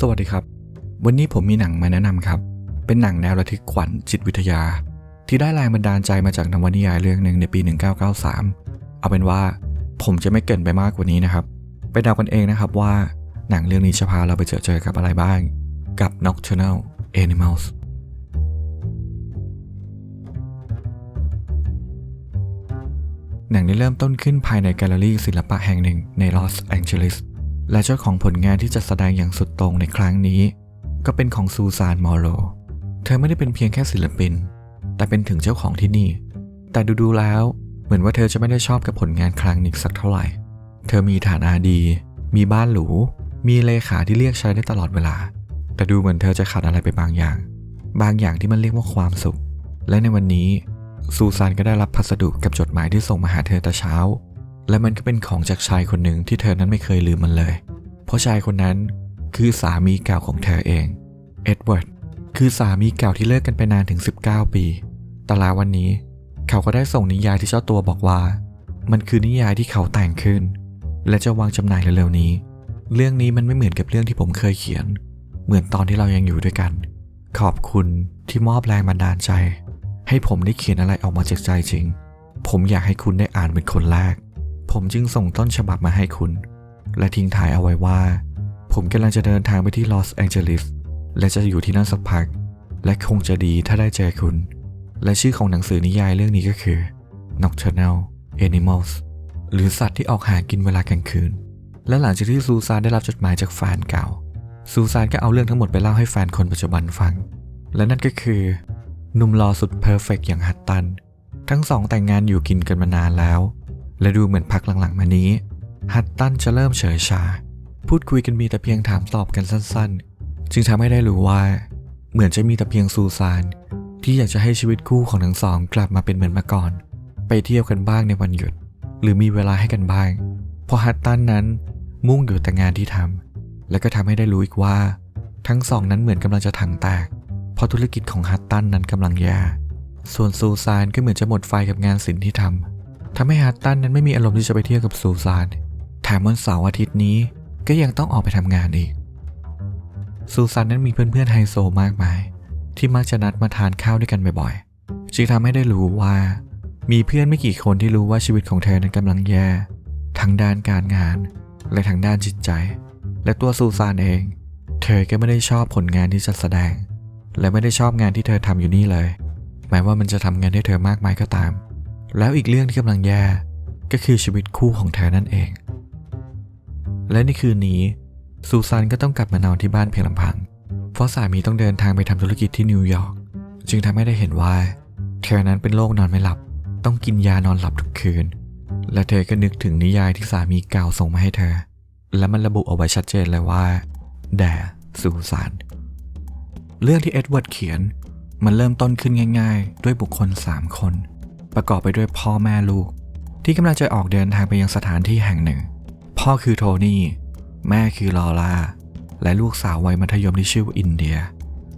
สวัสดีครับ วันนี้ผมมีหนังมาแนะนำครับ เป็นหนังแนวระทึกขวัญจิตวิทยา ที่ได้แรงบันดาลใจมาจากนวนิยายเรื่องหนึ่งในปี 1993 เอาเป็นว่าผมจะไม่เกินไปมากกว่านี้นะครับ ไปเดากันเองนะครับว่าหนังเรื่องนี้จะพาเราไปเจอเจอกับอะไรบ้าง กับ Nocturnal Animals หนังได้เริ่มต้นขึ้นภายในแกลเลอรี่ศิลปะแห่งหนึ่งในลอสแองเจลิส และเจ้าของผลงานที่จะแสดงอย่างสุดตรงในครั้งนี้ ก็เป็นของซูซานมอร์โรเธอไม่ได้เป็นเพียงแค่ศิลปิน แต่เป็นถึงเจ้าของที่นี่ แต่ดูๆแล้วเหมือนว่าเธอจะไม่ได้ชอบกับผลงานครั้งนี้สักเท่าไหร่ เธอมีฐานะดี มีบ้านหรู มีเลขาที่เรียกใช้ได้ตลอดเวลา แต่ดูเหมือนเธอจะขาดอะไรไปบางอย่าง บางอย่างที่มันเรียกว่าความสุข และในวันนี้ซูซานก็ได้รับพัสดุกับจดหมายที่ส่งมาหาเธอแต่เช้า และมันก็เป็นของจากชายคนหนึ่งที่เธอนั้นไม่เคยลืมมันเลย เพราะชายคนนั้นคือสามีเก่าของเธอเอง เอ็ดเวิร์ด คือสามีเก่าที่เลิกกันไปนานถึง 19 ปี แต่ลาวันนี้ เขาก็ได้ส่งนิยายที่เจ้าตัวบอกว่า มันคือนิยายที่เขาแต่งขึ้น และจะวางจำหน่ายเร็วๆนี้ เรื่องนี้มันไม่เหมือนกับเรื่องที่ผมเคยเขียน เหมือนตอนที่เรายังอยู่ด้วยกัน ขอบคุณที่มอบแรงบันดาลใจ ให้ผมได้เขียนอะไรออกมาจากใจจริง ผมอยากให้คุณได้อ่านเป็นคนแรก ผมจึงส่งต้นฉบับมาให้คุณ และทิ้งท้ายเอาไว้ว่า ผมกำลังจะเดินทางไปที่ลอสแองเจลิสและจะอยู่ที่นั่นสักพัก และคงจะดีถ้าได้เจอคุณ และชื่อของหนังสือนิยายเรื่องนี้ก็คือ Nocturnal Animals หรือสัตว์ที่ออกหากินเวลากลางคืน และหลังจากที่ซูซานได้รับจดหมายจากแฟนเก่า ซูซานก็เอาเรื่องทั้งหมดไปเล่าให้แฟนคนปัจจุบันฟัง และนั่นก็คือหนุ่มหล่อสุดเพอร์เฟกอย่างฮัตตัน ทั้งสองแต่งงานอยู่กินกันมานานแล้ว และดูเหมือนพักหลังๆ มานี้ ฮัตตันจะเริ่มเฉยชา พูดคุยกันมีแต่เพียงถามตอบกันสั้นๆ จึงทำให้ได้รู้ว่า เหมือนจะมีแต่เพียงซูซาน ที่อยากจะให้ชีวิตคู่ของทั้งสองกลับมาเป็นเหมือนเมื่อก่อน ไปเที่ยวกันบ้างในวันหยุด หรือมีเวลาให้กันบ้าง เพราะฮัตตันนั้นมุ่งอยู่แต่งานที่ทำและก็ทำให้ได้รู้อีกว่า ทั้งสองนั้นเหมือนกำลังจะถังแตก เพราะธุรกิจของฮัตตันนั้นกำลังแย่ส่วนซูซานก็เหมือนจะหมดไฟกับงานศิลป์ที่ทำ ทำให้ฮัตตันนั้นไม่มีอารมณ์ที่จะไปเที่ยวกับซูซานแถมวันเสาร์อาทิตย์นี้ก็ยังต้องออกไปทำงานอีก ซูซานนั้นมีเพื่อนๆไฮโซมากมาย ที่มักจะนัดมาทานข้าวด้วยกันบ่อยๆ จึงทำให้ได้รู้ว่า มีเพื่อนไม่กี่คนที่รู้ว่าชีวิตของเธอนั้นกำลังแย่ทั้งด้านการงาน และทั้งด้านจิตใจ และตัวซูซานเอง เธอก็ไม่ได้ชอบผลงานที่จะแสดง และไม่ได้ชอบงานที่เธอทำอยู่นี่เลย แม้ว่ามันจะทำงานให้เธอมากมายก็ตาม แล้วอีกเรื่องที่กำลังแย่ก็คือชีวิตคู่ของเธอนั่นเอง และในคืนนี้ซูซานก็ต้องกลับมานอนที่บ้านเพียงลำพัง เพราะสามีต้องเดินทางไปทำธุรกิจที่นิวยอร์ก จึงทำให้ได้เห็นว่า เธอนั้นเป็นโรคนอนไม่หลับ ต้องกินยานอนหลับทุกคืน และเธอก็นึกถึงนิยายที่สามีเก่าส่งมาให้เธอ และมันระบุเอาไว้ชัดเจนเลยว่า แด่ซูซาน เรื่องที่เอ็ดเวิร์ดเขียนมันเริ่มต้นขึ้นง่าย ๆ ด้วยบุคคล 3 คน ประกอบไปด้วยพ่อแม่ลูก ที่กำลังจะออกเดินทางไปยังสถานที่แห่งหนึ่ง พ่อคือโทนี่ แม่คือลอล่า และลูกสาววัยมัธยมที่ชื่อว่าอินเดีย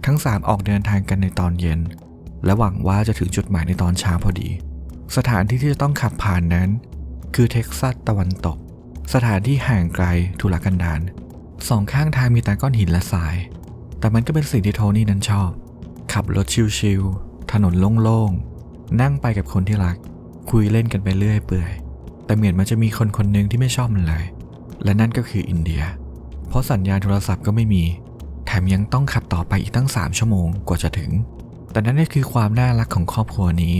ทั้ง3ออกเดินทางกันในตอนเย็น และหวังว่าจะถึงจุดหมายในตอนเช้าพอดี สถานที่ที่จะต้องขับผ่านนั้น คือเท็กซัสตะวันตก สถานที่ห่างไกลทุรกันดารสองข้างทางมีแต่ก้อนหินและทราย แต่มันก็เป็นสิ่งที่โทนี่นั้นชอบ ขับรถชิลๆถนนโล่งๆ นั่งไปกับคนที่รัก คุยเล่นกันไปเรื่อยเปื่อย แต่เหมือนมันจะมีคนคนหนึ่งที่ไม่ชอบมันเลย และนั่นก็คืออินเดีย เพราะสัญญาณโทรศัพท์ก็ไม่มี แถมยังต้องขับต่อไปอีกตั้ง 3 ชั่วโมงกว่าจะถึง แต่นั่นก็คือความน่ารักของครอบครัวนี้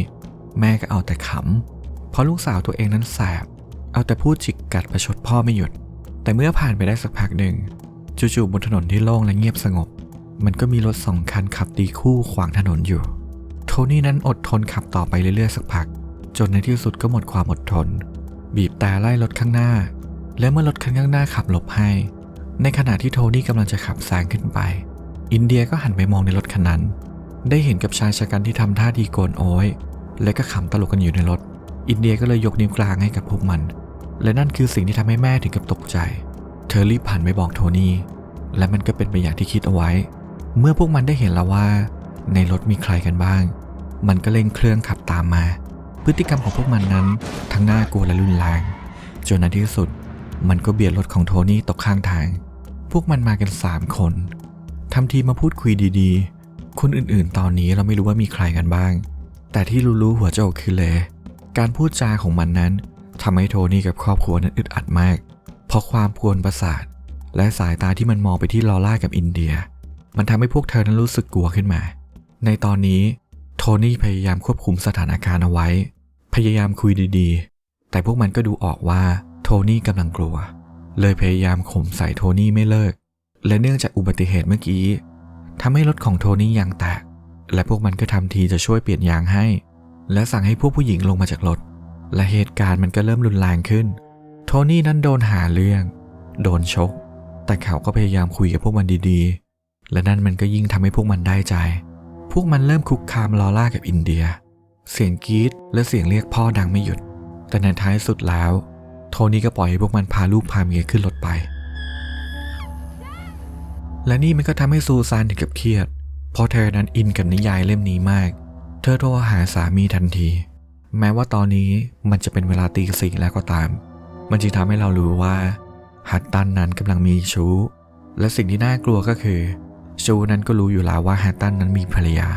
แม่ก็เอาแต่ขำ เพราะลูกสาวตัวเองนั้นแสบ เอาแต่พูดจิกกัดประชดพ่อไม่หยุด แต่เมื่อผ่านไปได้สักพักหนึ่งจู่ๆบนถนนที่โล่งและเงียบสงบ มันก็มีรถสองคันขับตีคู่ขวางถนนอยู่ นี่นั้นอดทนขับต่อไปเรื่อยๆสักพัก จนในที่สุดก็หมดความอดทน บีบแต่ไล่รถข้างหน้า และเมื่อรถคันข้างหน้าขับหลบให้ ในขณะที่โทนี่กำลังจะขับแซงขึ้นไป อินเดียก็หันไปมองในรถคันนั้น ได้เห็นกับชายชะกันที่ทำท่าดีโกนโอ้ยและก็ขำตลกกันอยู่ในรถ อินเดียก็เลยยกนิ้วกลางให้กับพวกมัน และนั่นคือสิ่งที่ทำให้แม่ถึงกับตกใจ เธอรีบหันไปบอกโทนี่และมันก็เป็นไปอย่างที่คิดเอาไว้ เมื่อพวกมันได้เห็นแล้วว่า ในรถมีใครกันบ้าง มันก็เร่งเครื่องขับตามมา พฤติกรรมของพวกมันนั้น ทั้งน่ากลัวและรุนแรงจนในที่สุด มันก็เบียดรถของโทนี่ตกข้างทาง พวกมันมากันสามคนทำทีมาพูดคุยดีๆ คนอื่นๆ ตอนนี้เราไม่รู้ว่ามีใครกันบ้าง แต่ที่รู้ๆหัวโจกคือเลการพูดจาของมันนั้นทำให้โทนี่กับครอบครัวนั้นอึดอัดมาก เพราะความกวนประสาท และสายตาที่มันมองไปที่ลอล่ากับอินเดีย มันทำให้พวกเธอนั้นรู้สึกกลัวขึ้นมา ในตอนนี้ โทนี่พยายามควบคุมสถานการณ์เอาไว้ พยายามคุยดีๆ แต่พวกมันก็ดูออกว่าโทนี่กำลังกลัว เลยพยายามข่มใส่โทนี่ไม่เลิก และเนื่องจากอุบัติเหตุเมื่อกี้ทำให้รถของโทนี่ยางแตก และพวกมันก็ทำทีจะช่วยเปลี่ยนยางให้ และสั่งให้พวกผู้หญิงลงมาจากรถ และเหตุการณ์มันก็เริ่มรุนแรงขึ้น โทนี่นั้นโดนหาเรื่อง โดนชก แต่เขาก็พยายามคุยกับพวกมันดีๆ และนั่นมันก็ยิ่งทำให้พวกมันได้ใจ วกมันเริ่มคุกคามลอล่ากับอินเดีย เสียงกรีดและเสียงเรียกพ่อดังไม่หยุด แต่ในท้ายสุดแล้ว โทนี่ก็ปล่อยให้พวกมันพาลูกพาเมียขึ้นรถไป และนี่มันก็ทำให้ซูซานถึงกับเครียด เพราะเธอนั้นอินกับนิยายเล่มนี้มาก เธอโทรหาสามีทันที แม้ว่าตอนนี้มันจะเป็นเวลาตีสี่แล้วก็ตาม มันจึงทำให้เรารู้ว่าฮัตตันนั้นกำลังมีชู้ และสิ่งที่น่ากลัวก็คือ ชูนั้นก็รู้อยู่แล้วว่าฮัตตันนั้นมีภรรยา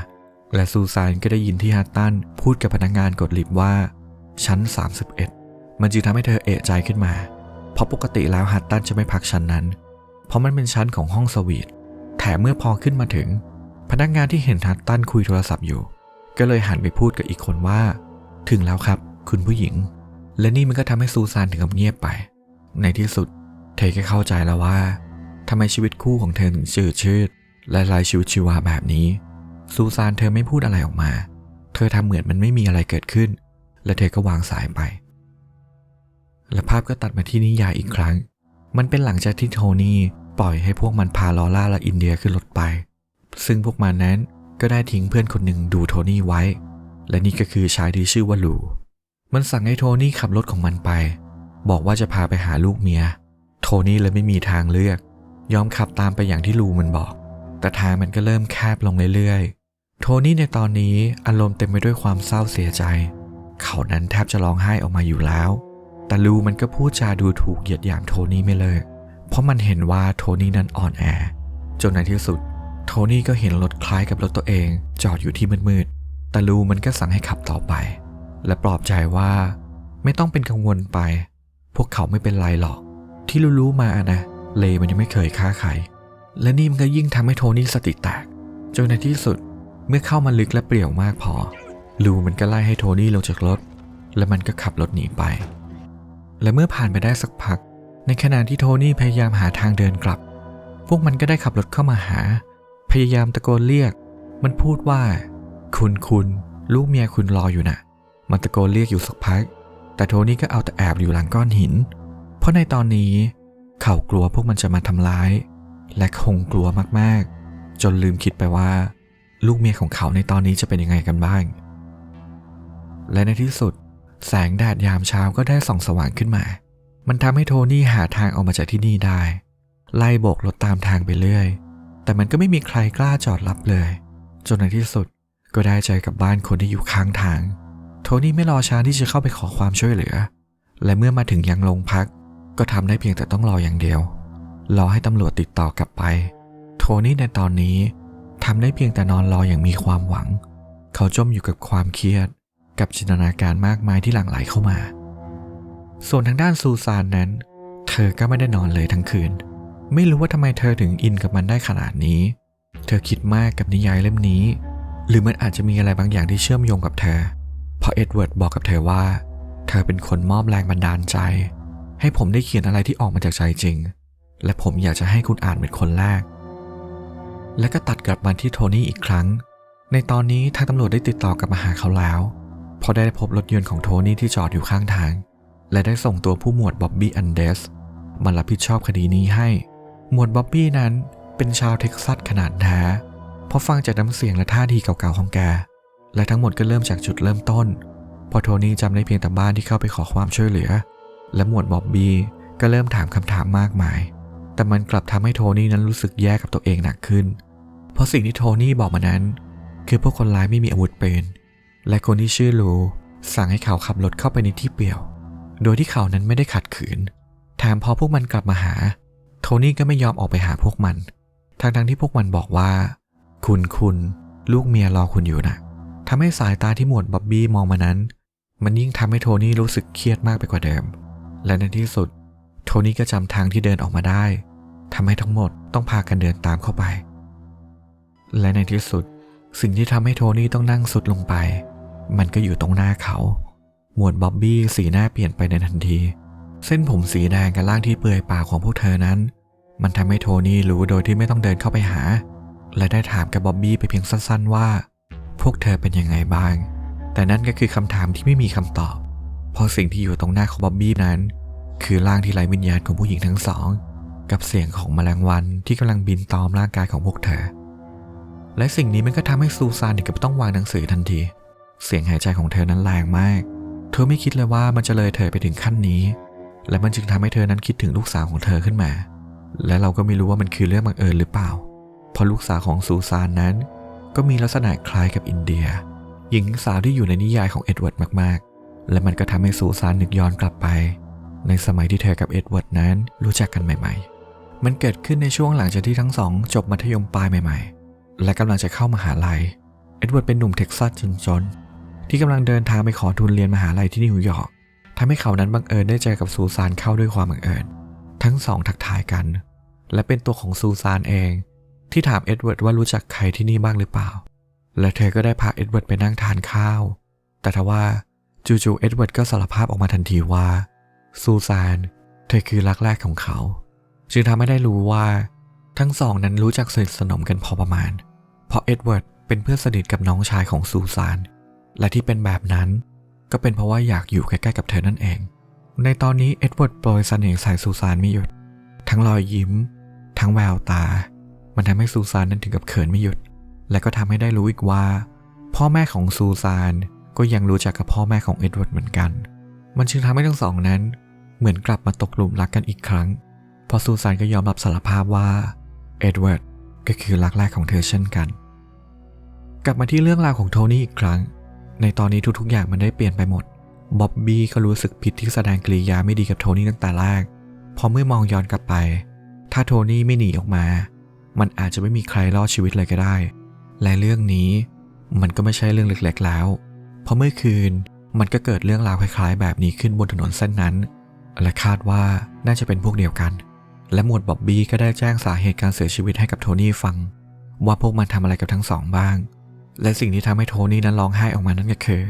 และซูซานก็ได้ยินที่ฮัตตันพูดกับพนักงานกดลิฟต์ว่าชั้น 31 มันจึงทำให้เธอเอะใจขึ้นมา เพราะปกติแล้วฮัตตันจะไม่พักชั้นนั้น เพราะมันเป็นชั้นของห้องสวีทแถมเมื่อพอขึ้นมาถึง พนักงานที่เห็นฮัตตันคุยโทรศัพท์อยู่ ก็เลยหันไปพูดกับอีกคนว่า ถึงแล้วครับ คุณผู้หญิง และนี่มันก็ทำให้ซูซานถึงกับเงียบไป ในที่สุด เธอก็เข้าใจแล้วว่าทำไมชีวิตคู่ของเธอถึงจืดชืด และไร้ชีวิตชีวาแบบนี้ ซูซานเธอไม่พูดอะไรออกมา เธอทำเหมือนมันไม่มีอะไรเกิดขึ้น และเธอก็วางสายไป และภาพก็ตัดมาที่นิยายอีกครั้ง มันเป็นหลังจากที่โทนี่ปล่อยให้พวกมันพาลอล่าและอินเดียขึ้นรถไป ซึ่งพวกมันนั้นก็ได้ทิ้งเพื่อนคนหนึ่งดูโทนี่ไว้ และนี่ก็คือชายที่ชื่อว่าลูมันสั่งให้โทนี่ขับรถของมันไป บอกว่าจะพาไปหาลูกเมีย โทนี่เลยไม่มีทางเลือก ยอมขับตามไปอย่างที่ลูมันบอก แต่ทางมันก็เริ่มแคบลงเรื่อยๆ โทนี่ในตอนนี้อารมณ์เต็มไปด้วยความเศร้าเสียใจ เขานั้นแทบจะร้องไห้ออกมาอยู่แล้ว แต่ลูมันก็พูดจาดูถูกเหยียดหยามโทนี่ไม่เลิกเพราะมันเห็นว่าโทนี่นั้นอ่อนแอ จนในที่สุด โทนี่ก็เห็นรถคล้ายกับรถตัวเอง จอดอยู่ที่มืดๆ แต่ลูมันก็สั่งให้ขับต่อไป และปลอบใจว่าไม่ต้องเป็นกังวลไป พวกเขาไม่เป็นไรหรอก ที่รู้ๆมานะ เลมันยังไม่เคยฆ่าใคร และนี่มันก็ยิ่งทำให้โทนี่สติแตก จนในที่สุดเมื่อเข้ามาลึกและเปรี่ยวมากพอ ลูมันก็ไล่ให้โทนี่ลงจากรถ และมันก็ขับรถหนีไป และเมื่อผ่านไปได้สักพัก ในขณะที่โทนี่พยายามหาทางเดินกลับ พวกมันก็ได้ขับรถเข้ามาหา พยายามตะโกนเรียก มันพูดว่า คุณคุณลูกเมียคุณรออยู่นะมันตะโกนเรียกอยู่สักพัก แต่โทนี่ก็เอาแต่แอบอยู่หลังก้อนหิน เพราะในตอนนี้เขากลัวพวกมันจะมาทำร้าย และคงกลัวมากๆ จนลืมคิดไปว่า ลูกเมียของเขาในตอนนี้จะเป็นยังไงกันบ้าง และในที่สุด แสงแดดยามเช้าก็ได้ส่องสว่างขึ้นมา มันทำให้โทนี่หาทางออกมาจากที่นี่ได้ ไล่โบกรถตามทางไปเรื่อย แต่มันก็ไม่มีใครกล้าจอดรับเลย จนในที่สุดก็ได้ใจกับบ้านคนที่อยู่ข้างทาง โทนี่ไม่รอช้าที่จะเข้าไปขอความช่วยเหลือ และเมื่อมาถึงยังโรงพัก ก็ทำได้เพียงแต่ต้องรออย่างเดียว รอให้ตำรวจติดต่อกลับไป โทนี่ในตอนนี้ทำได้เพียงแต่นอนรออย่างมีความหวัง เขาจมอยู่กับความเครียด กับจินตนาการมากมายที่หลั่งไหลเข้ามา ส่วนทางด้านซูซานนั้น เธอก็ไม่ได้นอนเลยทั้งคืน ไม่รู้ว่าทำไมเธอถึงอินกับมันได้ขนาดนี้ เธอคิดมากกับนิยายเล่มนี้ หรือมันอาจจะมีอะไรบางอย่างที่เชื่อมโยงกับเธอ เพราะเอ็ดเวิร์ดบอกกับเธอว่า เธอเป็นคนมอบแรงบันดาลใจ ให้ผมได้เขียนอะไรที่ออกมาจากใจจริง และผมอยากจะให้คุณอ่านเป็นคนแรก และก็ตัดกลับมาที่โทนี่อีกครั้ง ในตอนนี้ทางตำรวจได้ติดต่อกลับมาหาเขาแล้วพราะได้พบรถยนต์ของโทนี่ที่จอดอยู่ข้างทาง และได้ส่งตัวผู้หมวดบ๊อบบี้อันเดสมารับผิดชอบคดีนี้ให้ หมวดบ๊อบบี้นั้นเป็นชาวเท็กซัสขนาดแท้เพราะฟังจากน้ำเสียงและท่าทีเก่าๆของแก และทั้งหมดก็เริ่มจากจุดเริ่มต้น พอโทนี่จำได้เพียงแต่บ้านที่เข้าไปขอความช่วยเหลือ และหมวดบ๊อบบี้ก็เริ่มถามคำถามมากมาย แต่มันกลับทำให้โทนี่นั้นรู้สึกแย่กับตัวเองหนักขึ้น เพราะสิ่งที่โทนี่บอกมานั้น คือพวกคนร้ายไม่มีอาวุธปืน และคนที่ชื่อลูสั่งให้เขาขับรถเข้าไปในที่เปี่ยว โดยที่เขานั้นไม่ได้ขัดขืนแถมพอพวกมันกลับมาหา โทนี่ก็ไม่ยอมออกไปหาพวกมัน ทั้งๆที่พวกมันบอกว่า คุณคุณลูกเมียรอคุณอยู่นะทำให้สายตาที่หมวดบ๊อบบี้มองมานั้น มันยิ่งทำให้โทนี่รู้สึกเครียดมากไปกว่าเดิม และในที่สุด โทนี่ก็จำทางที่เดินออกมาได้ทำให้ทั้งหมดต้องพากันเดินตามเข้าไป และในที่สุด สิ่งที่ทำให้โทนี่ต้องนั่งสุดลงไป มันก็อยู่ตรงหน้าเขา หมวดบ๊อบบี้สีหน้าเปลี่ยนไปในทันที เส้นผมสีแดงกับล่างที่เปื่อยปากของพวกเธอนั้น มันทำให้โทนี่รู้โดยที่ไม่ต้องเดินเข้าไปหา และได้ถามกับบ๊อบบี้ไปเพียงสั้น ๆ ว่า พวกเธอเป็นยังไงบ้าง แต่นั่นก็คือคำถามที่ไม่มีคำตอบ เพราะสิ่งที่อยู่ตรงหน้าของบ๊อบบี้นั้น คือร่างที่ไร้วิญญาณของผู้หญิงทั้งสอง กับเสียงของแมลงวันที่กำลังบินตอมร่างกายของพวกเธอ และสิ่งนี้มันก็ทำให้ซูซานถึงกับต้องวางหนังสือทันที เสียงหายใจของเธอนั้นแรงมาก เธอไม่คิดเลยว่ามันจะเลยเธอไปถึงขั้นนี้ และมันจึงทำให้เธอนั้นคิดถึงลูกสาวของเธอขึ้นมา และเราก็ไม่รู้ว่ามันคือเรื่องบังเอิญหรือเปล่า เพราะลูกสาวของซูซานนั้น ก็มีลักษณะคล้ายกับอินเดีย หญิงสาวที่อยู่ในนิยายของเอ็ดเวิร์ดมากๆ และมันก็ทำให้ซูซานนึกย้อนกลับไป ในสมัยที่เธอกับเอ็ดเวิร์ดนั้นรู้จักกันใหม่ ๆ มันเกิดขึ้นในช่วงหลังจากที่ทั้งสองจบมัธยมปลายใหม่ ๆ และกำลังจะเข้ามหาลัย เอ็ดเวิร์ดเป็นหนุ่มเท็กซัสจนๆที่กำลังเดินทางไปขอทุนเรียนมหาลัยที่นิวยอร์กทำให้เขานั้นบังเอิญได้เจอกับซูซานเข้าด้วยความบังเอิญ ทั้งสองทักทายกัน และเป็นตัวของซูซานเอง ที่ถามเอ็ดเวิร์ดว่ารู้จักใครที่นี่บ้างหรือเปล่า และเธอก็ได้พาเอ็ดเวิร์ดไปนั่งทานข้าว แต่ทว่าจู่ๆเอ็ดเวิร์ดก็สารภาพออกมาทันทีว่า ซูซาน เธอคือรักแรกของเขา จึงทำให้ได้รู้ว่า ทั้งสองนั้นรู้จักสนิทสนมกันพอประมาณ เพราะเอ็ดเวิร์ดเป็นเพื่อนสนิทกับน้องชายของซูซาน และที่เป็นแบบนั้น ก็เป็นเพราะว่าอยากอยู่ใกล้ๆกับเธอนั่นเอง ในตอนนี้เอ็ดเวิร์ดโปรยเสน่ห์ใส่ซูซานไม่หยุด ทั้งรอยยิ้ม ทั้งแววตา มันทำให้ซูซานนั้นถึงกับเขินไม่หยุด และก็ทำให้ได้รู้อีกว่า พ่อแม่ของซูซานก็ยังรู้จักกับพ่อแม่ของเอ็ดเวิร์ดเหมือนกัน มันจึงทำให้ทั้งสองนั้น เหมือนกลับมาตกหลุมรักกันอีกครั้ง พอซูซานก็ยอมรับสารภาพว่าเอ็ดเวิร์ดก็คือรักแรกของเธอเช่นกัน กลับมาที่เรื่องราวของโทนี่อีกครั้ง ในตอนนี้ทุกๆอย่างมันได้เปลี่ยนไปหมดบ๊อบบี้ก็รู้สึกผิดที่แสดงกริยาไม่ดีกับโทนี่ตั้งแต่แรก พอเมื่อมองย้อนกลับไป ถ้าโทนี่ไม่หนีออกมา มันอาจจะไม่มีใครรอดชีวิตเลยก็ได้ และเรื่องนี้มันก็ไม่ใช่เรื่องเล็กๆแล้ว เพราะเมื่อคืน มันก็เกิดเรื่องราวคล้ายๆ แบบนี้ขึ้นบนถนนเส้นนั้น และคาดว่าน่าจะเป็นพวกเดียวกัน และหมวดบ๊อบบี้ก็ได้แจ้งสาเหตุการเสียชีวิตให้กับโทนี่ฟัง ว่าพวกมันทำอะไรกับทั้งสองบ้าง และสิ่งที่ทำให้โทนี่นั้นร้องไห้ออกมานั่นก็คือ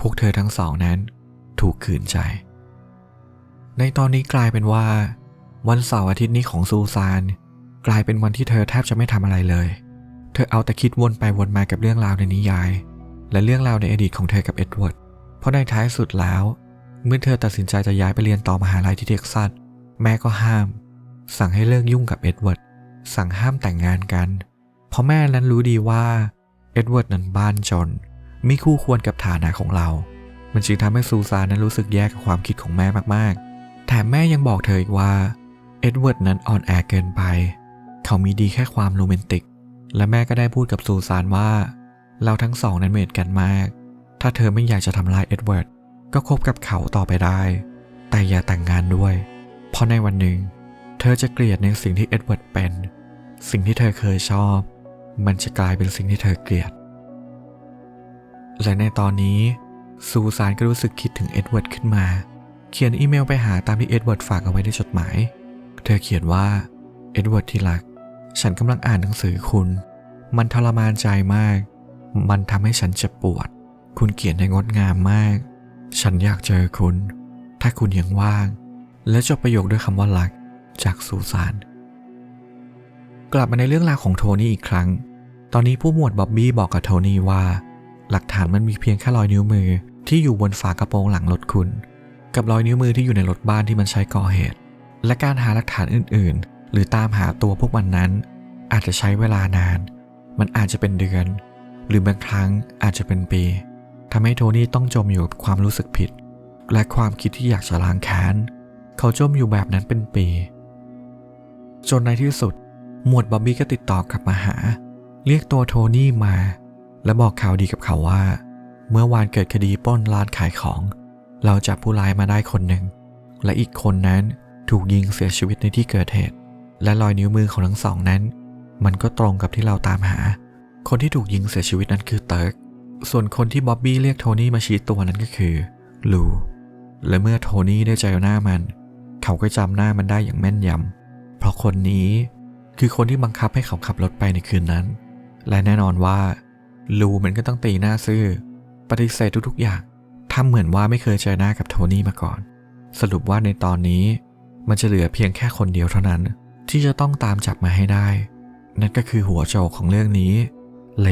พวกเธอทั้งสองนั้นถูกขืนใจ ในตอนนี้กลายเป็นว่า วันเสาร์อาทิตย์นี้ของซูซานกลายเป็นวันที่เธอแทบจะไม่ทำอะไรเลย เธอเอาแต่คิดวนไปวนมากับเรื่องราวในนิยาย และเรื่องราวในอดีตของเธอกับเอ็ดเวิร์ด เพราะในท้ายสุดแล้ว เมื่อเธอตัดสินใจจะย้ายไปเรียนต่อมหาลัยที่เท็กซัสแม่ก็ห้าม สั่งให้เลิกยุ่งกับเอ็ดเวิร์ดสั่งห้ามแต่งงานกัน เพราะแม่นั้นรู้ดีว่าเอ็ดเวิร์ดนั้นบ้านจน ไม่คู่ควรกับฐานะของเรา มันจึงทำให้ซูซานนั้นรู้สึกแย่กับความคิดของแม่มากๆ แถมแม่ยังบอกเธออีกว่าเอ็ดเวิร์ดนั้นอ่อนแอเกินไป เขามีดีแค่ความโรแมนติก และแม่ก็ได้พูดกับซูซานว่า เราทั้งสองนั้นเหมือนกันมาก ถ้าเธอไม่อยากจะทำลายเอ็ดเวิร์ดก็คบกับเขาต่อไปได้ แต่อย่าแต่งงานด้วย เพราะในวันหนึ่ง เธอจะเกลียดในสิ่งที่เอ็ดเวิร์ดเป็น สิ่งที่เธอเคยชอบ มันจะกลายเป็นสิ่งที่เธอเกลียด และในตอนนี้ซูซานก็รู้สึกคิดถึงเอ็ดเวิร์ดขึ้นมา เขียนอีเมลไปหาตามที่เอ็ดเวิร์ดฝากเอาไว้ในจดหมาย เธอเขียนว่าเอ็ดเวิร์ดที่รัก ฉันกำลังอ่านหนังสือคุณ มันทรมานใจมาก มันทำให้ฉันเจ็บปวด คุณเขียนได้งดงามมาก ฉันอยากเจอคุณ ถ้าคุณยังว่าง และจบประโยคด้วยคำว่ารักจากซูซาน กลับมาในเรื่องราวของโทนี่อีกครั้ง ตอนนี้ผู้หมวดบ๊อบบี้บอกกับโทนี่ว่า หลักฐานมันมีเพียงแค่รอยนิ้วมือที่อยู่บนฝากระโปรงหลังรถคุณ กับรอยนิ้วมือที่อยู่ในรถบ้านที่มันใช้ก่อเหตุ และการหาหลักฐานอื่น ๆ หรือตามหาตัวพวกมันนั้น อาจจะใช้เวลานาน มันอาจจะเป็นเดือน หรือบางครั้งอาจจะเป็นปี ทำให้โทนี่ต้องจมอยู่กับความรู้สึกผิด และความคิดที่อยากจะล้างแค้น เขาจมอยู่แบบนั้นเป็นปี จนในที่สุด หมวดบ๊อบบี้ก็ติดต่อกลับมาหา เรียกตัวโทนี่มา และบอกข่าวดีกับเขาว่า เมื่อวานเกิดคดีปล้นร้านขายของ เราจับผู้ร้ายมาได้คนหนึ่ง และอีกคนนั้นถูกยิงเสียชีวิตในที่เกิดเหตุ และรอยนิ้วมือของทั้งสองนั้น มันก็ตรงกับที่เราตามหา คนที่ถูกยิงเสียชีวิตนั้นคือเติร์ก ส่วนคนที่บ๊อบบี้เรียกโทนี่มาชี้ตัวนั้นก็คือลูและเมื่อโทนี่ได้เจอหน้ามัน เขาก็จำหน้ามันได้อย่างแม่นยำเพราะคนนี้คือคนที่บังคับให้เขาขับรถไปในคืนนั้น และแน่นอนว่าลูมันก็ต้องตีหน้าซื่อ ปฏิเสธทุกๆอย่างทำเหมือนว่าไม่เคยเจอหน้ากับโทนี่มาก่อน สรุปว่าในตอนนี้มันจะเหลือเพียงแค่คนเดียวเท่านั้น ที่จะต้องตามจับมาให้ได้ นั่นก็คือหัวโจกของเรื่องนี้ เล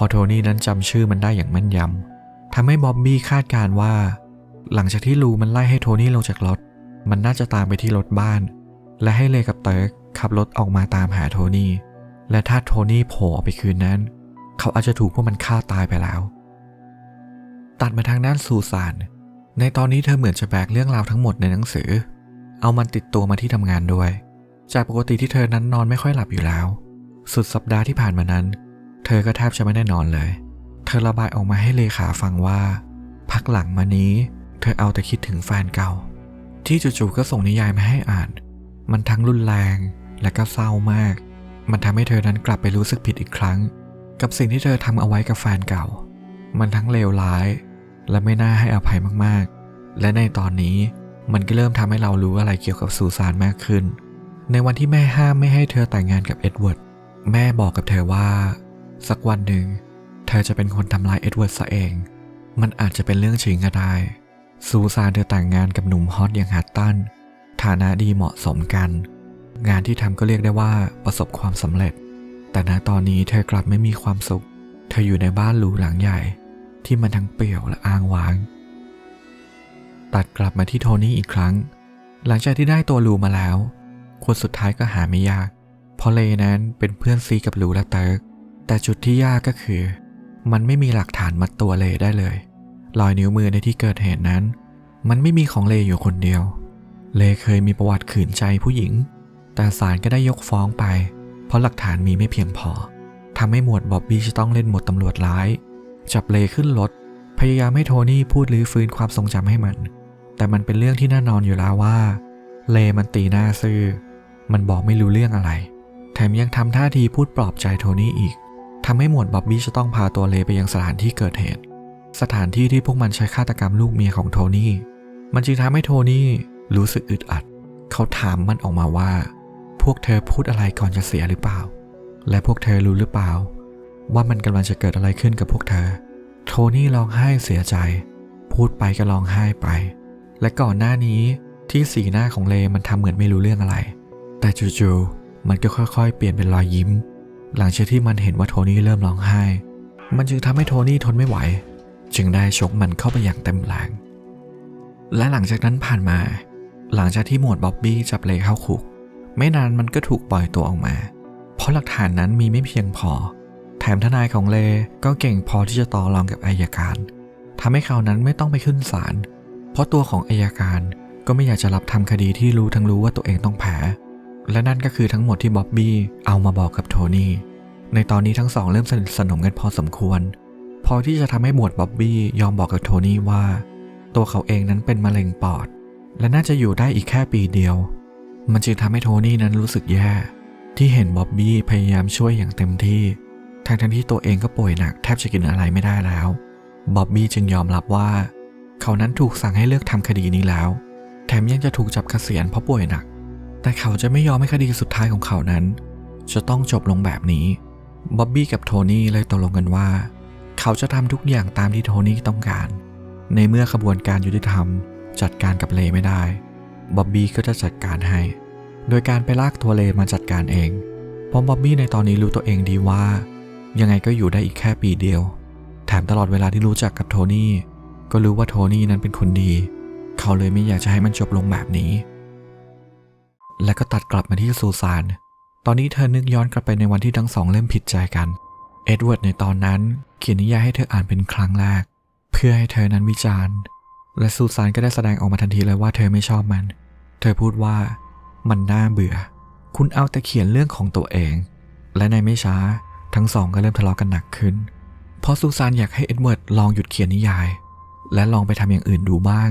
พอโทนี่นั้นจำชื่อมันได้อย่างแม่นยำทำให้บ๊อบบี้คาดการ์ว่า หลังจากที่ลูมันไล่ให้โทนี่ลงจากรถ มันน่าจะตามไปที่รถบ้าน และให้เลกับเติร์กขับรถออกมาตามหาโทนี่ และถ้าโทนี่โผล่ออกไปคืนนั้น เขาอาจจะถูกพวกมันฆ่าตายไปแล้ว ตัดมาทางด้านซูซาน ในตอนนี้เธอเหมือนจะแบกเรื่องราวทั้งหมดในหนังสือ เอามันติดตัวมาที่ทำงานด้วย จากปกติที่เธอนั้นนอนไม่ค่อยหลับอยู่แล้ว สุดสัปดาห์ที่ผ่านมานั้น เธอก็แทบจะไม่ได้นอนเลย เธอระบายออกมาให้เลขาฟังว่า พักหลังมานี้ เธอเอาแต่คิดถึงแฟนเก่า ที่จู่ๆก็ส่งนิยายมาให้อ่าน มันทั้งรุนแรงและก็เศร้ามาก มันทำให้เธอนั้นกลับไปรู้สึกผิดอีกครั้ง กับสิ่งที่เธอทำเอาไว้กับแฟนเก่า มันทั้งเลวร้าย และไม่น่าให้อภัยมากๆ และในตอนนี้มันก็เริ่มทำให้เรารู้อะไรเกี่ยวกับซูซานมากขึ้น ในวันที่แม่ห้ามไม่ให้เธอแต่งงานกับเอ็ดเวิร์ด แม่บอกกับเธอว่า สักวันหนึ่ง เธอจะเป็นคนทำลายเอ็ดเวิร์ดซะเอง มันอาจจะเป็นเรื่องจริงก็ได้ ซูซานเธอแต่งงานกับหนุ่มฮอตอย่างฮัตตัน ฐานะดีเหมาะสมกัน งานที่ทำก็เรียกได้ว่าประสบความสำเร็จ แต่ณตอนนี้เธอกลับไม่มีความสุข เธออยู่ในบ้านหรูหลังใหญ่ ที่มันทั้งเปี่ยวและอ้างว้าง ตัดกลับมาที่โทนี่อีกครั้ง หลังจากที่ได้ตัวลูมาแล้ว คนสุดท้ายก็หาไม่ยาก เพราะเลนั้นเป็นเพื่อนซีกับลูและเติร์ก แต่จุดที่ยากก็คือ มันไม่มีหลักฐานมัดตัวเลได้เลย รอยนิ้วมือในที่เกิดเหตุนั้น มันไม่มีของเลอยู่คนเดียว เลเคยมีประวัติขืนใจผู้หญิง แต่ศาลก็ได้ยกฟ้องไป เพราะหลักฐานมีไม่เพียงพอทำให้หมวดบ๊อบบี้จะต้องเล่นหมดตำรวจร้าย จับเลขึ้นรถพยายามให้โทนี่พูดรื้อฟื้นความทรงจำให้มัน แต่มันเป็นเรื่องที่แน่นอนอยู่แล้วว่า เลมันตีหน้าซื่อ มันบอกไม่รู้เรื่องอะไร แถมยังทำท่าทีพูดปลอบใจโทนี่อีก ทำให้หมวดบ๊อบบี้จะต้องพาตัวเลไปยังสถานที่เกิดเหตุ สถานที่ที่พวกมันใช้ฆาตกรรมลูกเมียของโทนี่มันจึงทำให้โทนี่รู้สึกอึดอัด เขาถามมันออกมาว่า พวกเธอพูดอะไรก่อนจะเสียหรือเปล่า และพวกเธอรู้หรือเปล่า ว่ามันกำลังจะเกิดอะไรขึ้นกับพวกเธอ โทนี่ร้องไห้เสียใจ พูดไปก็ร้องไห้ไป และก่อนหน้านี้ที่สีหน้าของเลมันทำเหมือนไม่รู้เรื่องอะไร แต่จู่ๆมันก็ค่อยๆ เปลี่ยนเป็นรอยยิ้ม หลังจากที่มันเห็นว่าโทนี่เริ่มร้องไห้ มันจึงทำให้โทนี่ทนไม่ไหว จึงได้ชกมันเข้าไปอย่างเต็มแรง และหลังจากนั้นผ่านมา หลังจากที่หมวดบ๊อบบี้จับเลเข้าคุก ไม่นานมันก็ถูกปล่อยตัวออกมา เพราะหลักฐานนั้นมีไม่เพียงพอ แถมทนายของเลก็เก่งพอที่จะต่อรองกับอายการทำให้เขานั้นไม่ต้องไปขึ้นศาล เพราะตัวของอายการก็ไม่อยากจะรับทำคดีที่รู้ทั้งรู้ว่าตัวเองต้องแพ้ และนั่นก็คือทั้งหมดที่บ๊อบบี้เอามาบอกกับโทนี่ ในตอนนี้ทั้งสองเริ่มสนิทสนมกันพอสมควร พอที่จะทำให้หมวดบ๊อบบี้ยอมบอกกับโทนี่ว่า ตัวเขาเองนั้นเป็นมะเร็งปอด และน่าจะอยู่ได้อีกแค่ปีเดียว มันจึงทำให้โทนี่นั้นรู้สึกแย่ ที่เห็นบ๊อบบี้พยายามช่วยอย่างเต็มที่ ทั้งทั้งที่ตัวเองก็ป่วยหนักแทบจะกินอะไรไม่ได้แล้ว บ๊อบบี้จึงยอมรับว่า เขานั้นถูกสั่งให้เลิกทำคดีนี้แล้ว แถมยังจะถูกจับเกษียณเพราะป่วยหนัก แต่เขาจะไม่ยอมให้คดีสุดท้ายของเขานั้น จะต้องจบลงแบบนี้บ๊อบบี้กับโทนี่เลยตกลงกันว่า เขาจะทำทุกอย่างตามที่โทนี่ต้องการ ในเมื่อขบวนการยุติธรรม จัดการกับเลไม่ได้บ๊อบบี้ก็จะจัดการให้ โดยการไปลากตัวเลมาจัดการเองเพราะบ๊อบบี้ในตอนนี้รู้ตัวเองดีว่า ยังไงก็อยู่ได้อีกแค่ปีเดียว แถมตลอดเวลาที่รู้จักกับโทนี่ก็รู้ว่าโทนี่นั้นเป็นคนดี เขาเลยไม่อยากจะให้มันจบลงแบบนี้ และก็ตัดกลับมาที่ซูซาน ตอนนี้เธอนึกย้อนกลับไปในวันที่ทั้งสองเริ่มผิดใจกัน เอ็ดเวิร์ดในตอนนั้นเขียนนิยายให้เธออ่านเป็นครั้งแรก เพื่อให้เธอนั้นวิจารณ์ และซูซานก็ได้แสดงออกมาทันทีเลยว่าเธอไม่ชอบมัน เธอพูดว่ามันน่าเบื่อ คุณเอาแต่เขียนเรื่องของตัวเอง และในไม่ช้าทั้งสองก็เริ่มทะเลาะกันหนักขึ้น เพราะซูซานอยากให้เอ็ดเวิร์ดลองหยุดเขียนนิยาย และลองไปทำอย่างอื่นดูบ้าง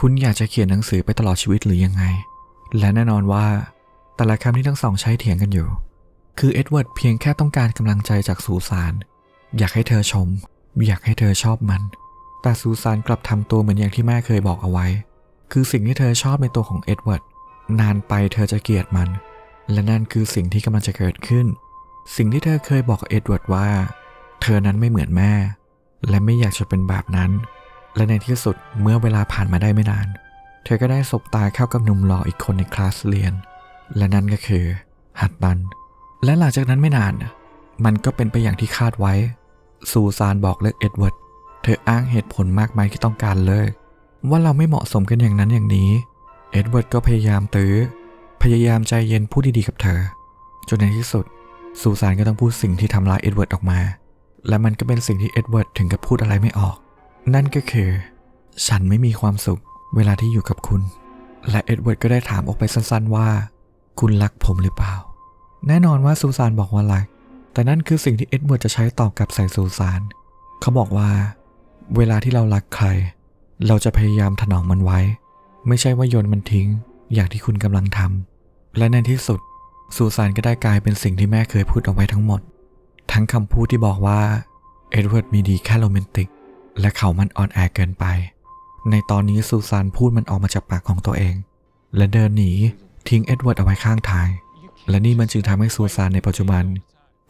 คุณอยากจะเขียนหนังสือไปตลอดชีวิตหรือยังไง และแน่นอนว่า แต่ละคำที่ทั้งสองใช้เถียงกันอยู่ คือเอ็ดเวิร์ดเพียงแค่ต้องการกำลังใจจากซูซาน อยากให้เธอชม อยากให้เธอชอบมัน แต่ซูซานกลับทำตัวเหมือนอย่างที่แม่เคยบอกเอาไว้ คือสิ่งที่เธอชอบในตัวของเอ็ดเวิร์ดนานไปเธอจะเกลียดมัน และนั่นคือสิ่งที่กำลังจะเกิดขึ้น สิ่งที่เธอเคยบอกเอ็ดเวิร์ดว่า เธอนั้นไม่เหมือนแม่ และไม่อยากจะเป็นแบบนั้น และในที่สุดเมื่อเวลาผ่านมาได้ไม่นาน เธอก็ได้สบตาเข้ากับหนุ่มหล่ออีกคนในคลาสเรียน และนั่นก็คือฮัตตัน และหลังจากนั้นไม่นาน มันก็เป็นไปอย่างที่คาดไว้ ซูซานบอกเลิกเอ็ดเวิร์ด เธออ้างเหตุผลมากมายที่ต้องการเลิก ว่าเราไม่เหมาะสมกันอย่างนั้นอย่างนี้ เอ็ดเวิร์ดก็พยายามตื้อ พยายามใจเย็นพูดดีๆกับเธอ จนในที่สุด ซูซานก็ต้องพูดสิ่งที่ทำร้ายเอ็ดเวิร์ดออกมา และมันก็เป็นสิ่งที่เอ็ดเวิร์ดถึงกับพูดอะไรไม่ออก นั่นก็คือ ฉันไม่มีความสุข เวลาที่อยู่กับคุณ และเอ็ดเวิร์ดก็ได้ถามออกไปสั้นๆว่า คุณรักผมหรือเปล่า แน่นอนว่าซูซานบอกว่ารัก แต่นั่นคือสิ่งที่เอ็ดเวิร์ดจะใช้ตอบกลับใส่ซูซาน เขาบอกว่า เวลาที่เรารักใคร เราจะพยายามถนอมมันไว้ ไม่ใช่ว่าโยนมันทิ้ง อย่างที่คุณกำลังทำและในที่สุดซูซานก็ได้กลายเป็นสิ่งที่แม่เคยพูดเอาไว้ทั้งหมด ทั้งคำพูดที่บอกว่าเอ็ดเวิร์ดมีดีแค่โรแมนติก และเขามันอ่อนแอเกินไป ในตอนนี้ซูซานพูดมันออกมาจากปากของตัวเอง และเดินหนีทิ้งเอ็ดเวิร์ดเอาไว้ข้างทาง และนี่มันจึงทำให้ซูซานในปัจจุบัน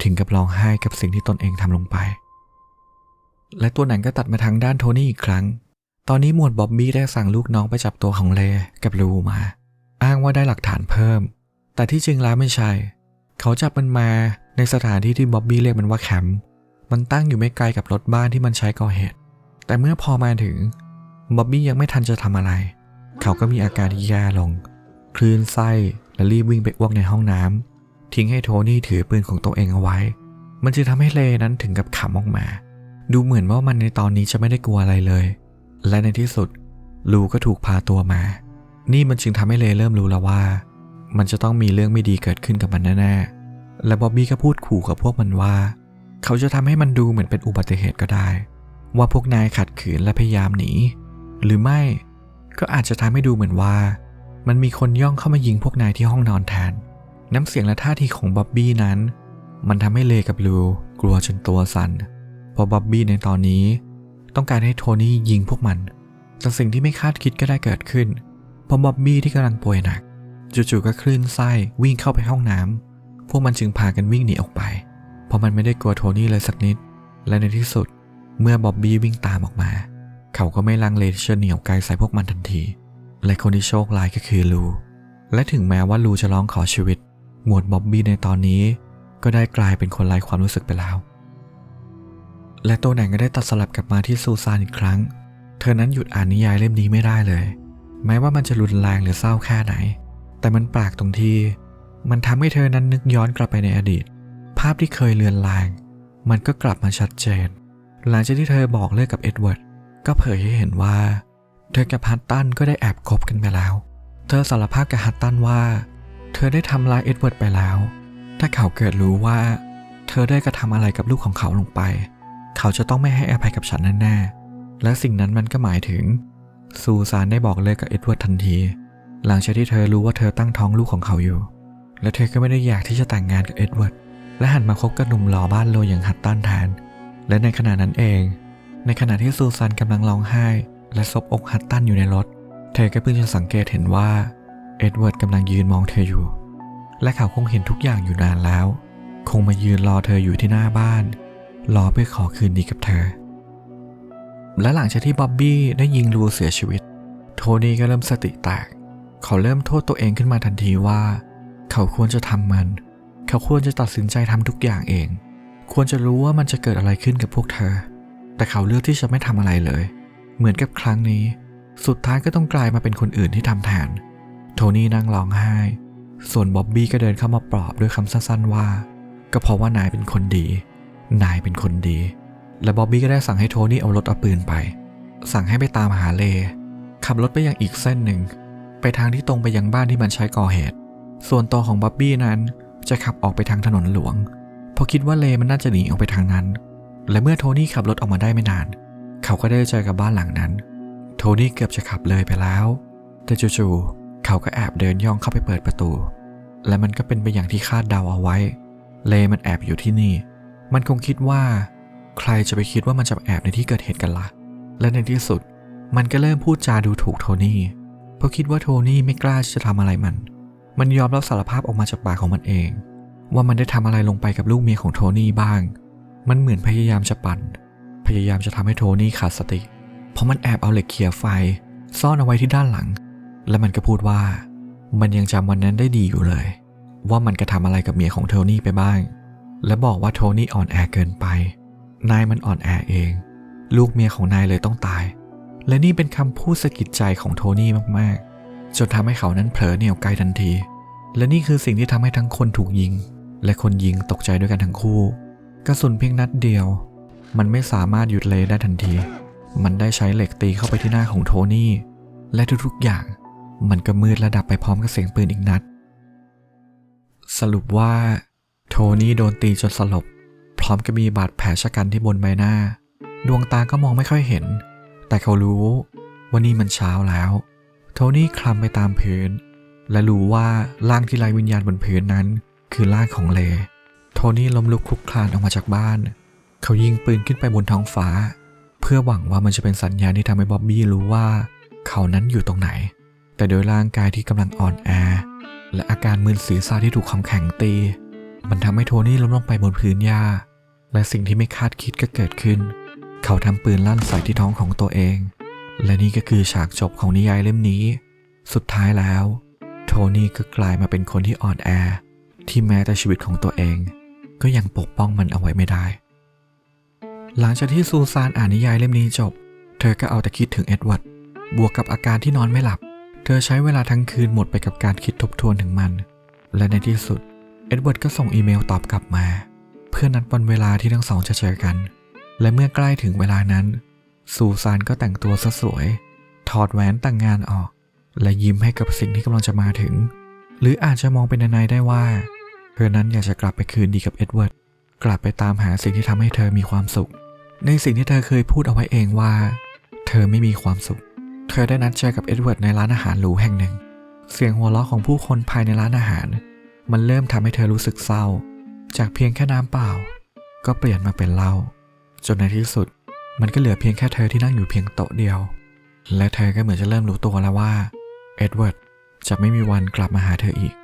ถึงกับร้องไห้กับสิ่งที่ตนเองทำลงไป และตัวหนังก็ตัดมาทางด้านโทนี่อีกครั้ง ตอนนี้หมวดบ๊อบบี้ได้สั่งลูกน้องไปจับตัวของเลกับลูมา อ้างว่าได้หลักฐานเพิ่ม แต่ที่จริงแล้วไม่ใช่ เขาจับมันมาในสถานที่ที่บ๊อบบี้เรียกมันว่าแคมป์มันตั้งอยู่ไม่ไกลกับรถบ้านที่มันใช้ก่อเหตุ แต่เมื่อพอมาถึง บ๊อบบี้ยังไม่ทันจะทำอะไร เขาก็มีอาการที่แย่ลง คลื่นไส้และรีบวิ่งไปอ้วกในห้องน้ำทิ้งให้โทนี่ถือปืนของตัวเองเอาไว้ มันจะทำให้เลนั้นถึงกับขำออกมา ดูเหมือนว่ามันในตอนนี้จะไม่ได้กลัวอะไรเลย และในที่สุด ลูก็ถูกพาตัวมา นี่มันจึงทำให้เลเริ่มรู้แล้วว่า มันจะต้องมีเรื่องไม่ดีเกิดขึ้นกับมันแน่ๆ และบ๊อบบี้ก็พูดขู่กับพวกมันว่า เขาจะทำให้มันดูเหมือนเป็นอุบัติเหตุก็ได้ ว่าพวกนายขัดขืนและพยายามหนี หรือไม่ก็อาจจะทำให้ดูเหมือนว่า มันมีคนย่องเข้ามายิงพวกนายที่ห้องนอนแทน น้ำเสียงและท่าทีของบ๊อบบี้นั้น มันทำให้เลกับลูกลัวจนตัวสั่นเพราะบ๊อบบี้ในตอนนี้ ต้องการให้โทนี่ยิงพวกมันแต่สิ่งที่ไม่คาดคิดก็ได้เกิดขึ้นเพราะบ๊อบบี้ที่กำลังป่วยหนักจู่ๆก็คลื่นไส้วิ่งเข้าไปห้องน้ำพวกมันจึงพากันวิ่งหนีออกไป เพราะมันไม่ได้กลัวโทนี่เลยสักนิด และในที่สุดเมื่อบ๊อบบี้วิ่งตามออกมา เขาก็ไม่ลังเลที่จะเหนี่ยวไกลใส่พวกมันทันที และคนที่โชคร้ายก็คือลู และถึงแม้ว่าลูจะร้องขอชีวิต หมวดบ๊อบบี้ในตอนนี้ ก็ได้กลายเป็นคนไร้ความรู้สึกไปแล้ว และตัวหนังก็ได้ตัดสลับกลับมาที่ซูซานอีกครั้ง เธอนั้นหยุดอ่านนิยายเล่มนี้ไม่ได้เลย แม้ว่ามันจะรุนแรงหรือเศร้าแค่ไหน แต่มันแปลกตรงที่ มันทำให้เธอนั้นนึกย้อนกลับไปในอดีต ภาพที่เคยเลือนลาง มันก็กลับมาชัดเจน หลังจากที่เธอบอกเลิกกับเอ็ดเวิร์ด ก็เผยให้เห็นว่า เธอกับฮัตตันก็ได้แอบคบกันไปแล้ว เธอสารภาพกับฮัตตันว่า เธอได้ทำร้ายเอ็ดเวิร์ดไปแล้ว ถ้าเขาเกิดรู้ว่า เธอได้กระทำอะไรกับลูกของเขาลงไป เขาจะต้องไม่ให้อภัยกับฉันแน่ๆ และสิ่งนั้นมันก็หมายถึง ซูซานได้บอกเลิกกับเอ็ดเวิร์ดทันที หลังจากที่เธอรู้ว่าเธอตั้งท้องลูกของเขาอยู่ และเธอก็ไม่ได้อยากที่จะแต่งงานกับเอ็ดเวิร์ดและหันมาคบกับหนุ่มหล่อบ้านโลอย่างฮัตตันแทนและในขณะนั้นเอง ในขณะที่ซูซานกำลังร้องไห้ และซบอกฮัตตันอยู่ในรถ เธอก็เพิ่งจะสังเกตเห็นว่าเอ็ดเวิร์ดกำลังยืนมองเธออยู่ และเขาคงเห็นทุกอย่างอยู่นานแล้ว คงมายืนรอเธออยู่ที่หน้าบ้าน รอเพื่อขอคืนดีกับเธอ และหลังจากที่บ๊อบบี้ได้ยิงลูเสียชีวิต โทนี่ก็เริ่มสติแตก เขาเริ่มโทษตัวเองขึ้นมาทันทีว่า เขาควรจะทำมัน เขาควรจะตัดสินใจทำทุกอย่างเอง ควรจะรู้ว่ามันจะเกิดอะไรขึ้นกับพวกเธอ แต่เขาเลือกที่จะไม่ทำอะไรเลย เหมือนกับครั้งนี้ สุดท้ายก็ต้องกลายมาเป็นคนอื่นที่ทำแทน โทนี่นั่งร้องไห้ ส่วนบ๊อบบี้ก็เดินเข้ามาปลอบด้วยคำสั้นๆว่า ก็เพราะว่านายเป็นคนดี นายเป็นคนดี และบ๊อบบี้ก็ได้สั่งให้โทนี่เอารถเอาปืนไป สั่งให้ไปตามหาเล ขับรถไปยังอีกเส้นหนึ่ง ไปทางที่ตรงไปยังบ้านที่มันใช้ก่อเหตุ ส่วนตัวของบ๊อบบี้นั้นจะขับออกไปทางถนนหลวง เพราะคิดว่าเลมันน่าจะหนีออกไปทางนั้น และเมื่อโทนี่ขับรถออกมาได้ไม่นาน เขาก็ได้เจอกับบ้านหลังนั้น โทนี่เกือบจะขับเลยไปแล้ว แต่จู่ๆเขาก็แอบเดินย่องเข้าไปเปิดประตู และมันก็เป็นไปอย่างที่คาดเดาเอาไว้ เลมันแอบอยู่ที่นี่ มันคงคิดว่า ใครจะไปคิดว่ามันจะแอบในที่เกิดเหตุกันละ่ะ และในที่สุด มันก็เริ่มพูดจาดูถูกโทนี่ เพราะคิดว่าโทนี่ไม่กล้าที่จะทำอะไรมัน มันยอมรับสารภาพออกมาจากปากของมันเอง ว่ามันได้ทำอะไรลงไปกับลูกเมียของโทนี่บ้าง มันเหมือนพยายามจะปั่น พยายามจะทำให้โทนี่ขาดสติ เพราะมันแอบเอาเหล็กเขี่ยไฟ ซ่อนเอาไว้ที่ด้านหลัง และมันก็พูดว่า มันยังจำวันนั้นได้ดีอยู่เลย ว่ามันกระทำอะไรกับเมียของโทนี่ไปบ้าง และบอกว่าโทนี่อ่อนแอเกินไป นายมันอ่อนแอเอง ลูกเมียของนายเลยต้องตาย และนี่เป็นคำพูดสะกิดใจของโทนี่มากๆ จนทำให้เขานั้นเผลอเหนี่ยวไกลทันที และนี่คือสิ่งที่ทำให้ทั้งคนถูกยิง และคนยิงตกใจด้วยกันทั้งคู่ กระสุนเพียงนัดเดียว มันไม่สามารถหยุดเลได้ทันที มันได้ใช้เหล็กตีเข้าไปที่หน้าของโทนี่ และทุกๆอย่าง มันก็มืดและดับไปพร้อมกับเสียงปืนอีกนัด สรุปว่า โทนี่โดนตีจนสลบ พร้อมกับมีบาดแผลชะกันที่บนใบหน้า ดวงตาก็มองไม่ค่อยเห็น แต่เขารู้ว่านี่มันเช้าแล้ว โทนี่คลำไปตามพื้น และรู้ว่าร่างที่ไร้วิญญาณบนพื้นนั้น คือร่างของเล นี่ล้มลุกคลุกคลานออกมาจากบ้าน เขายิงปืนขึ้นไปบนท้องฟ้า เพื่อหวังว่ามันจะเป็นสัญญาณที่ทำให้บ๊อบบี้รู้ว่า เขานั้นอยู่ตรงไหน แต่โดยร่างกายที่กำลังอ่อนแอ และอาการมึนศีรษะที่ถูกคำแข็งตี มันทำให้โทนี่ล้มลงไปบนพื้นหญ้า และสิ่งที่ไม่คาดคิดก็เกิดขึ้น เขาทำปืนลั่นใส่ที่ท้องของตัวเอง และนี่ก็คือฉากจบของนิยายเล่มนี้ สุดท้ายแล้ว โทนี่ก็กลายมาเป็นคนที่อ่อนแอที่แม้แต่ชีวิตของตัวเอง ก็ยังปกป้องมันเอาไว้ไม่ได้ หลังจากที่ซูซานอ่านนิยายเล่มนี้จบ เธอก็เอาแต่คิดถึงเอ็ดเวิร์ด บวกกับอาการที่นอนไม่หลับ เธอใช้เวลาทั้งคืนหมดไปกับการคิดทบทวนถึงมัน และในที่สุด เอ็ดเวิร์ดก็ส่งอีเมลตอบกลับมา เพื่อนัดวันเวลาที่ทั้งสองจะเจอกัน และเมื่อใกล้ถึงเวลานั้น ซูซานก็แต่งตัวซะสวย ถอดแหวนแต่งงานออก และยิ้มให้กับสิ่งที่กำลังจะมาถึง หรืออาจจะมองเป็นในๆได้ว่า อนั้นอยากจะกลับไปคืนดีกับเอ็ดเวิร์ด กลับไปตามหาสิ่งที่ทำให้เธอมีความสุข ในสิ่งที่เธอเคยพูดเอาไว้เองว่า เธอไม่มีความสุข เธอได้นัดเจอกับเอ็ดเวิร์ดในร้านอาหารหรูแห่งหนึ่ง เสียงหัวเราะของผู้คนภายในร้านอาหาร มันเริ่มทำให้เธอรู้สึกเศร้า จากเพียงแค่น้ำเปล่า ก็เปลี่ยนมาเป็นเหล้า จนในที่สุด มันก็เหลือเพียงแค่เธอที่นั่งอยู่เพียงโต๊ะเดียว และเธอก็เหมือนจะเริ่มรู้ตัวแล้วว่า เอ็ดเวิร์ดจะไม่มีวันกลับมาหาเธออีก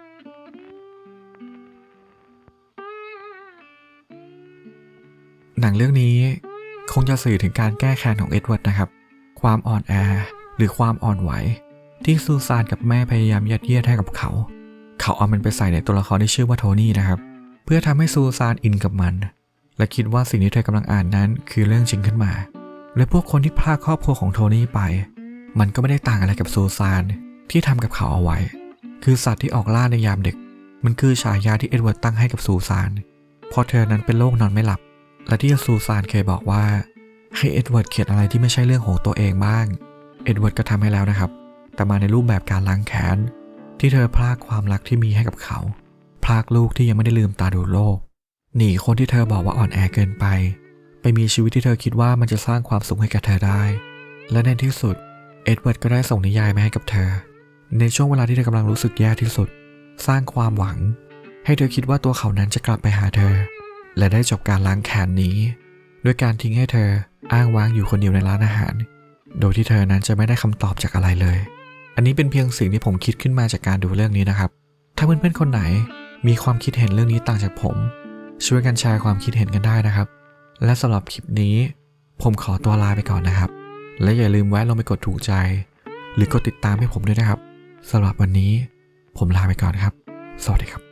หนังเรื่องนี้คงจะสื่อถึงการแก้แค้นของเอ็ดเวิร์ดนะครับ ความอ่อนแอหรือความอ่อนไหว ที่ซูซานกับแม่พยายามยัดเยียดให้กับเขา เขาเอามันไปใส่ในตัวละครที่ชื่อว่าโทนี่นะครับ เพื่อทำให้ซูซานอินกับมัน และคิดว่าสิ่งที่เธอกำลังอ่านนั้นคือเรื่องจริงขึ้นมา และพวกคนที่พลากครอบครัวของโทนี่ไป มันก็ไม่ได้ต่างอะไรกับซูซานที่ทำกับเขาเอาไว้ คือสัตว์ที่ออกล่าในยามดึก มันคือฉายาที่เอ็ดเวิร์ดตั้งให้กับซูซานเพราะเธอนั้นเป็นโรคนอนไม่หลับ และที่ซูซานเคยบอกว่า ให้เอ็ดเวิร์ดเขียนอะไรที่ไม่ใช่เรื่องของตัวเองบ้าง เอ็ดเวิร์ดก็ทำให้แล้วนะครับ แต่มาในรูปแบบการล้างแค้นที่เธอพลากความรักที่มีให้กับเขา พลากลูกที่ยังไม่ได้ลืมตาดูโลก หนีคนที่เธอบอกว่าอ่อนแอเกินไป ไปมีชีวิตที่เธอคิดว่ามันจะสร้างความสุขให้กับเธอได้ และในที่สุด เอ็ดเวิร์ดก็ได้ส่งนิยายมาให้กับเธอ ในช่วงเวลาที่เธอกำลังรู้สึกแย่ที่สุด สร้างความหวัง ให้เธอคิดว่าตัวเขานั้นจะกลับไปหาเธอ และได้จบการล้างแค้นนี้ ด้วยการทิ้งให้เธออ้างว้างอยู่คนเดียวในร้านอาหาร โดยที่เธอนั้นจะไม่ได้คำตอบจากอะไรเลย อันนี้เป็นเพียงสิ่งที่ผมคิดขึ้นมาจากการดูเรื่องนี้นะครับ ถ้าเพื่อนๆคนไหนมีความคิดเห็นเรื่องนี้ต่างจากผม ช่วยกันแชร์ความคิดเห็นกันได้นะครับ และสำหรับคลิปนี้ ผมขอตัวลาไปก่อนนะครับ และอย่าลืมแวะลงไปกดถูกใจ หรือกดติดตามให้ผมด้วยนะครับสำหรับวันนี้ ผมลาไปก่อนครับ สวัสดีครับ